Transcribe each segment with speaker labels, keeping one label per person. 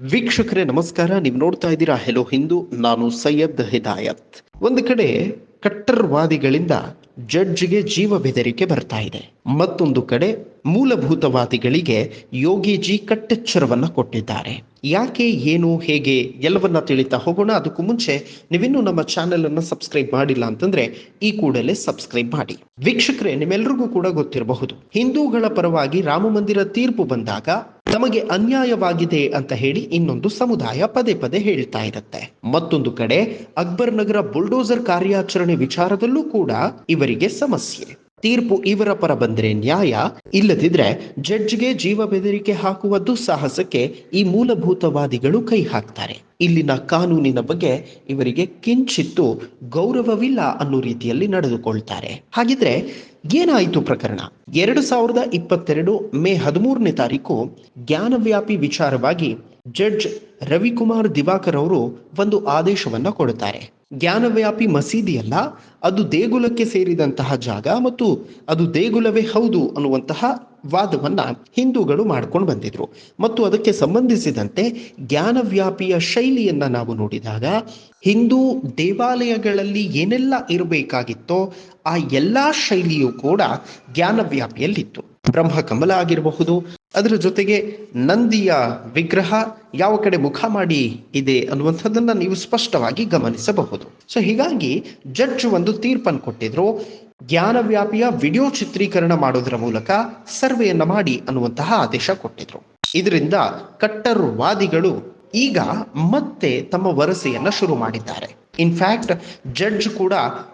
Speaker 1: ವೀಕ್ಷಕರೇ, ನಮಸ್ಕಾರ. ನೀವು ನೋಡ್ತಾ ಇದ್ದೀರಾ ಹೆಲೋ ಹಿಂದೂ ನಾನು ಸೈಯದ್ ಹಿದಾಯತ್. ಒಂದು ಕಡೆ ಕಟ್ಟರ್ವಾದಿಗಳಿಂದ ಜಡ್ಜ್ಗೆ ಜೀವ ಬೆದರಿಕೆ ಬರ್ತಾ ಇದೆ. ಮತ್ತೊಂದು ಕಡೆ ಮೂಲಭೂತವಾದಿಗಳಿಗೆ ಯೋಗಿಜಿ ಕಟ್ಟೆಚ್ಚರವನ್ನ ಕೊಟ್ಟಿದ್ದಾರೆ. ಯಾಕೆ, ಏನು, ಹೇಗೆ, ಎಲ್ಲವನ್ನ ತಿಳಿತಾ ಹೋಗೋಣ. ಅದಕ್ಕೂ ಮುಂಚೆ ನೀವಿನ್ನೂ ನಮ್ಮ ಚಾನೆಲ್ ಅನ್ನ ಸಬ್ಸ್ಕ್ರೈಬ್ ಮಾಡಿಲ್ಲ ಅಂತಂದ್ರೆ ಈ ಕೂಡಲೇ ಸಬ್ಸ್ಕ್ರೈಬ್ ಮಾಡಿ. ವೀಕ್ಷಕರೇ ನಿಮ್ಮೆಲ್ಲರಿಗೂ ಕೂಡ ಗೊತ್ತಿರಬಹುದು. ಹಿಂದೂಗಳ ಪರವಾಗಿ ರಾಮ ಮಂದಿರ ತೀರ್ಪು ಬಂದಾಗ ತಮಗೆ ಅನ್ಯಾಯವಾಗಿದೆ ಅಂತ ಹೇಳಿ ಇನ್ನೊಂದು ಸಮುದಾಯ ಪದೇ ಪದೇ ಹೇಳ್ತಾ ಇರುತ್ತೆ. ಮತ್ತೊಂದು ಕಡೆ ಅಕ್ಬರ್ ನಗರ ಬುಲ್ಡೋಸರ್ ಕಾರ್ಯಾಚರಣೆ ವಿಚಾರದಲ್ಲೂ ಕೂಡ ಇವರಿಗೆ ಸಮಸ್ಯೆ. ತೀರ್ಪು ಇವರ ಪರ ಬಂದರೆ ನ್ಯಾಯ. ಇಲ್ಲದಿದ್ರೆ ಜಡ್ಜ್ಗೆ ಜೀವ ಬೆದರಿಕೆ ಹಾಕುವ ದುಸ್ಸಾಹಸಕ್ಕೆ ಈ ಮೂಲಭೂತವಾದಿಗಳು ಕೈ ಹಾಕ್ತಾರೆ. ಇಲ್ಲಿನ ಕಾನೂನಿನ ಬಗ್ಗೆ ಇವರಿಗೆ ಕಿಂಚಿತ್ತು ಗೌರವವಿಲ್ಲ ಅನ್ನೋ ರೀತಿಯಲ್ಲಿ ನಡೆದುಕೊಳ್ತಾರೆ. ಹಾಗಿದ್ರೆ ಏನಾಯಿತು ಪ್ರಕರಣ? ಎರಡು ಸಾವಿರದ ಇಪ್ಪತ್ತೆರಡು ಮೇ ಹದಿಮೂರನೇ ತಾರೀಕು ಜ್ಞಾನವ್ಯಾಪಿ ವಿಚಾರವಾಗಿ ಜಡ್ಜ್ ರವಿಕುಮಾರ್ ದಿವಾಕರ್ ಅವರು ಒಂದು ಆದೇಶವನ್ನ ಕೊಡುತ್ತಾರೆ. ಜ್ಞಾನವ್ಯಾಪಿ ಮಸೀದಿಯಲ್ಲ, ಅದು ದೇಗುಲಕ್ಕೆ ಸೇರಿದಂತಹ ಜಾಗ ಮತ್ತು ಅದು ದೇಗುಲವೇ ಹೌದು ಅನ್ನುವಂತಹ ವಾದವನ್ನ ಹಿಂದೂಗಳು ಮಾಡ್ಕೊಂಡು ಬಂದಿದ್ರು. ಮತ್ತು ಅದಕ್ಕೆ ಸಂಬಂಧಿಸಿದಂತೆ ಜ್ಞಾನವ್ಯಾಪಿಯ ಶೈಲಿಯನ್ನ ನಾವು ನೋಡಿದಾಗ, ಹಿಂದೂ ದೇವಾಲಯಗಳಲ್ಲಿ ಏನೆಲ್ಲ ಇರಬೇಕಾಗಿತ್ತೋ ಆ ಎಲ್ಲಾ ಶೈಲಿಯೂ ಕೂಡ ಜ್ಞಾನವ್ಯಾಪಿಯಲ್ಲಿತ್ತು. ಬ್ರಹ್ಮ ಕಮಲ ಆಗಿರಬಹುದು ಅದರ ಜೊತೆಗೆ ನಂದಿಯ ವಿಗ್ರಹ ಯಾವ ಕಡೆ ಮುಖ ಮಾಡಿ ಇದೆ ಅನ್ನುವಂಥದ್ದನ್ನ ನೀವು ಸ್ಪಷ್ಟವಾಗಿ ಗಮನಿಸಬಹುದು. ಸೊ ಹೀಗಾಗಿ ಜಡ್ಜ್ ಒಂದು ತೀರ್ಪನ್ನು ಕೊಟ್ಟಿದ್ರು. ಜ್ಞಾನವ್ಯಾಪಿಯ ವಿಡಿಯೋ ಚಿತ್ರೀಕರಣ ಮಾಡೋದ್ರ ಮೂಲಕ ಸರ್ವೆಯನ್ನ ಮಾಡಿ ಅನ್ನುವಂತಹ ಆದೇಶ ಕೊಟ್ಟಿದ್ರು. ಇದರಿಂದ ಕಟ್ಟರ್ವಾದಿಗಳು ಈಗ ಮತ್ತೆ ತಮ್ಮ ವರಸೆಯನ್ನ ಶುರು ಮಾಡಿದ್ದಾರೆ. ಇನ್ಫ್ಯಾಕ್ಟ್ ಜಡ್ಜ್ ಕೂಡ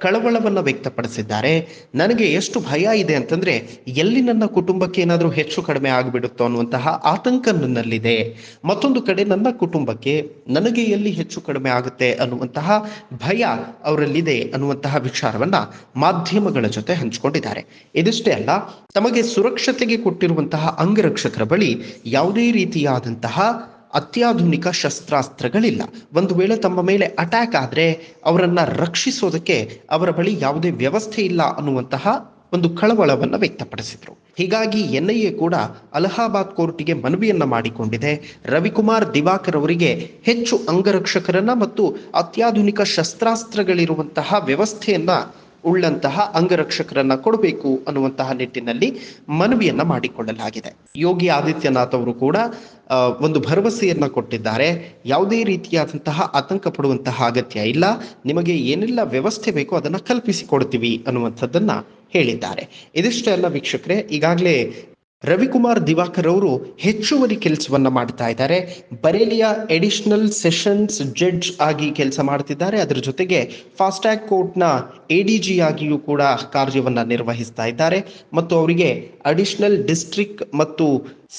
Speaker 1: ಕಳವಳವನ್ನು ವ್ಯಕ್ತಪಡಿಸಿದ್ದಾರೆ. ನನಗೆ ಎಷ್ಟು ಭಯ ಇದೆ ಅಂತಂದ್ರೆ, ಎಲ್ಲಿ ನನ್ನ ಕುಟುಂಬಕ್ಕೆ ಏನಾದರೂ ಹೆಚ್ಚು ಕಡಿಮೆ ಆಗಿಬಿಡುತ್ತೋ ಅನ್ನುವಂತಹ ಆತಂಕ ನನ್ನಲ್ಲಿದೆ. ಮತ್ತೊಂದು ಕಡೆ ನನ್ನ ಕುಟುಂಬಕ್ಕೆ ನನಗೆ ಎಲ್ಲಿ ಹೆಚ್ಚು ಕಡಿಮೆ ಆಗುತ್ತೆ ಅನ್ನುವಂತಹ ಭಯ ಅವರಲ್ಲಿದೆ ಅನ್ನುವಂತಹ ವಿಚಾರವನ್ನ ಮಾಧ್ಯಮಗಳ ಜೊತೆ ಹಂಚಿಕೊಂಡಿದ್ದಾರೆ. ಇದಿಷ್ಟೇ ಅಲ್ಲ, ತಮಗೆ ಸುರಕ್ಷತೆಗೆ ಕೊಟ್ಟಿರುವಂತಹ ಅಂಗರಕ್ಷಕರ ಬಳಿ ಯಾವುದೇ ರೀತಿಯಾದಂತಹ ಅತ್ಯಾಧುನಿಕ ಶಸ್ತ್ರಾಸ್ತ್ರಗಳಿಲ್ಲ. ಒಂದು ವೇಳೆ ತಮ್ಮ ಮೇಲೆ ಅಟ್ಯಾಕ್ ಆದರೆ ಅವರನ್ನು ರಕ್ಷಿಸೋದಕ್ಕೆ ಅವರ ಬಳಿ ಯಾವುದೇ ವ್ಯವಸ್ಥೆ ಇಲ್ಲ ಅನ್ನುವಂತಹ ಒಂದು ಕಳವಳವನ್ನು ವ್ಯಕ್ತಪಡಿಸಿದರು. ಹೀಗಾಗಿ ಎನ್ಐಎ ಕೂಡ ಅಲಹಾಬಾದ್ ಕೋರ್ಟಿಗೆ ಮನವಿಯನ್ನ ಮಾಡಿಕೊಂಡಿದೆ. ರವಿಕುಮಾರ್ ದಿವಾಕರ್ ಅವರಿಗೆ ಹೆಚ್ಚು ಅಂಗರಕ್ಷಕರನ್ನ ಮತ್ತು ಅತ್ಯಾಧುನಿಕ ಶಸ್ತ್ರಾಸ್ತ್ರಗಳಿರುವಂತಹ ವ್ಯವಸ್ಥೆಯನ್ನ ಉಳ್ಳಂತಹ ಅಂಗರಕ್ಷಕರನ್ನ ಕೊಡಬೇಕು ಅನ್ನುವಂತಹ ನಿಟ್ಟಿನಲ್ಲಿ ಮನವಿಯನ್ನ ಮಾಡಿಕೊಳ್ಳಲಾಗಿದೆ. ಯೋಗಿ ಆದಿತ್ಯನಾಥ್ ಅವರು ಕೂಡ ಒಂದು ಭರವಸೆಯನ್ನ ಕೊಟ್ಟಿದ್ದಾರೆ. ಯಾವುದೇ ರೀತಿಯಾದಂತಹ ಆತಂಕ ಪಡುವಂತಹ ಅಗತ್ಯ ಇಲ್ಲ. ನಿಮಗೆ ಏನೆಲ್ಲ ವ್ಯವಸ್ಥೆ ಬೇಕೋ ಅದನ್ನ ಕಲ್ಪಿಸಿಕೊಡ್ತೀವಿ ಅನ್ನುವಂಥದ್ದನ್ನ ಹೇಳಿದ್ದಾರೆ. ಇದಿಷ್ಟೇ ಅಲ್ಲ ವೀಕ್ಷಕರೇ, ಈಗಾಗಲೇ ರವಿಕುಮಾರ್ ದಿವಾಕರ್ ಅವರು ಹೆಚ್ಚುವರಿ ಕೆಲಸವನ್ನ ಮಾಡ್ತಾ ಇದ್ದಾರೆ. ಬರೇಲಿಯ ಎಡಿಷನಲ್ ಸೆಷನ್ಸ್ ಜಡ್ಜ್ ಆಗಿ ಕೆಲಸ ಮಾಡ್ತಿದ್ದಾರೆ. ಅದರ ಜೊತೆಗೆ ಫಾಸ್ಟ್ಯಾಗ್ ಕೋರ್ಟ್ನ ಎ ಡಿ ಜಿ ಆಗಿಯೂ ಕೂಡ ಕಾರ್ಯವನ್ನ ನಿರ್ವಹಿಸ್ತಾ ಇದ್ದಾರೆ. ಮತ್ತು ಅವರಿಗೆ ಅಡಿಷನಲ್ ಡಿಸ್ಟ್ರಿಕ್ಟ್ ಮತ್ತು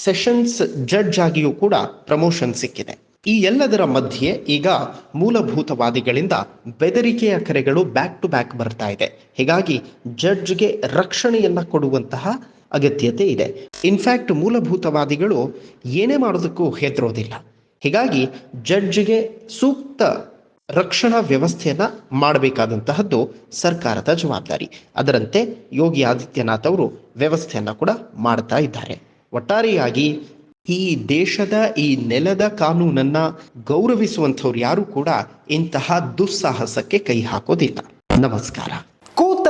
Speaker 1: ಸೆಷನ್ಸ್ ಜಡ್ಜ್ ಆಗಿಯೂ ಕೂಡ ಪ್ರಮೋಷನ್ ಸಿಕ್ಕಿದೆ. ಈ ಎಲ್ಲದರ ಮಧ್ಯೆ ಈಗ ಮೂಲಭೂತವಾದಿಗಳಿಂದ ಬೆದರಿಕೆಯ ಕರೆಗಳು ಬ್ಯಾಕ್ ಟು ಬ್ಯಾಕ್ ಬರ್ತಾ ಇದೆ. ಹೀಗಾಗಿ ಜಡ್ಜ್ಗೆ ರಕ್ಷಣೆಯನ್ನ ಕೊಡುವಂತಹ ಅಗತ್ಯತೆ ಇದೆ. ಇನ್ಫ್ಯಾಕ್ಟ್ ಮೂಲಭೂತವಾದಿಗಳು ಏನೇ ಮಾಡೋದಕ್ಕೂ ಹೆದರೋದಿಲ್ಲ. ಹೀಗಾಗಿ ಜಡ್ಜ್ಗೆ ಸೂಕ್ತ ರಕ್ಷಣಾ ವ್ಯವಸ್ಥೆಯನ್ನು ಮಾಡಬೇಕಾದಂತಹದ್ದು ಸರ್ಕಾರದ ಜವಾಬ್ದಾರಿ. ಅದರಂತೆ ಯೋಗಿ ಆದಿತ್ಯನಾಥ್ ಅವರು ವ್ಯವಸ್ಥೆಯನ್ನು ಕೂಡ ಮಾಡ್ತಾ ಇದ್ದಾರೆ. ಒಟ್ಟಾರೆಯಾಗಿ ಈ ದೇಶದ, ಈ ನೆಲದ ಕಾನೂನನ್ನ ಗೌರವಿಸುವಂಥವ್ರು ಯಾರು ಕೂಡ ಇಂತಹ ದುಸ್ಸಾಹಸಕ್ಕೆ ಕೈ ಹಾಕೋದಿಲ್ಲ. ನಮಸ್ಕಾರ.